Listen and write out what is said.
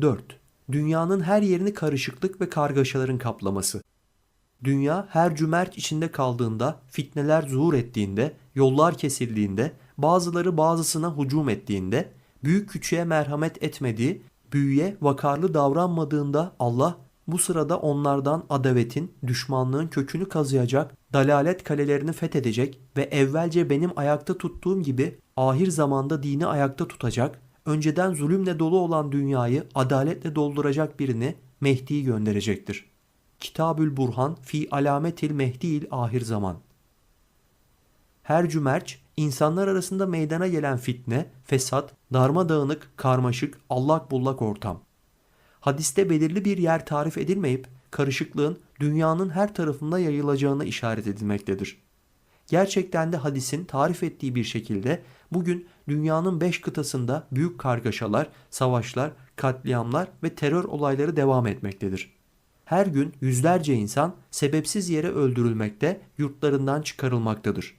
4. Dünyanın her yerini karışıklık ve kargaşaların kaplaması. Dünya her cümerç içinde kaldığında, fitneler zuhur ettiğinde, yollar kesildiğinde, bazıları bazısına hücum ettiğinde, büyük küçüğe merhamet etmediği, büyüye vakarlı davranmadığında Allah bu sırada onlardan adavetin, düşmanlığın kökünü kazıyacak, dalalet kalelerini fethedecek ve evvelce benim ayakta tuttuğum gibi ahir zamanda dini ayakta tutacak, önceden zulümle dolu olan dünyayı adaletle dolduracak birini Mehdi'yi gönderecektir. Kitabül Burhan fi alametil Mehdi'il ahir zaman. Her cümerç insanlar arasında meydana gelen fitne, fesat, darmadağınık, karmaşık, allak bullak ortam. Hadiste belirli bir yer tarif edilmeyip karışıklığın dünyanın her tarafında yayılacağına işaret edilmektedir. Gerçekten de hadisin tarif ettiği bir şekilde bugün dünyanın beş kıtasında büyük kargaşalar, savaşlar, katliamlar ve terör olayları devam etmektedir. Her gün yüzlerce insan sebepsiz yere öldürülmekte, yurtlarından çıkarılmaktadır.